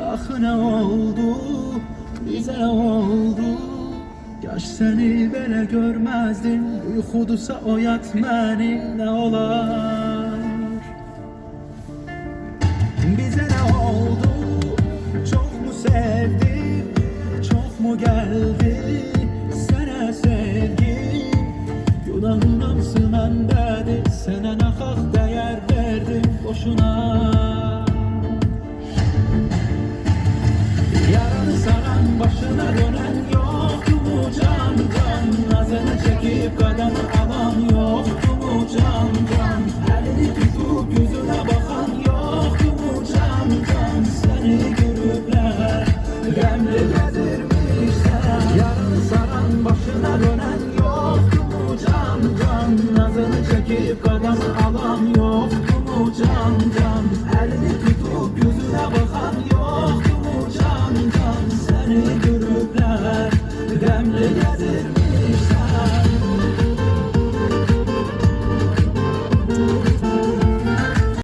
Ah ne oldu bize ne oldu? Yaş seni böyle görmezdim Uykudusa oyat beni ne olar? Bize ne oldu çok mu sevdim Çok mu geldi? Sana sevgi Günahınamsın dedi Sana ne hak değer verdim boşuna başına dönen yoktu mu can can? Nazını çekip kadını alan yoktu mu can can? Elini tutup yüzüne bakan yoktu mu can can? Seni görüpler gemli getirmişler Yaranı saran başına dönen yoktu mu can can? Nazını çekip kadını gemli getirmişler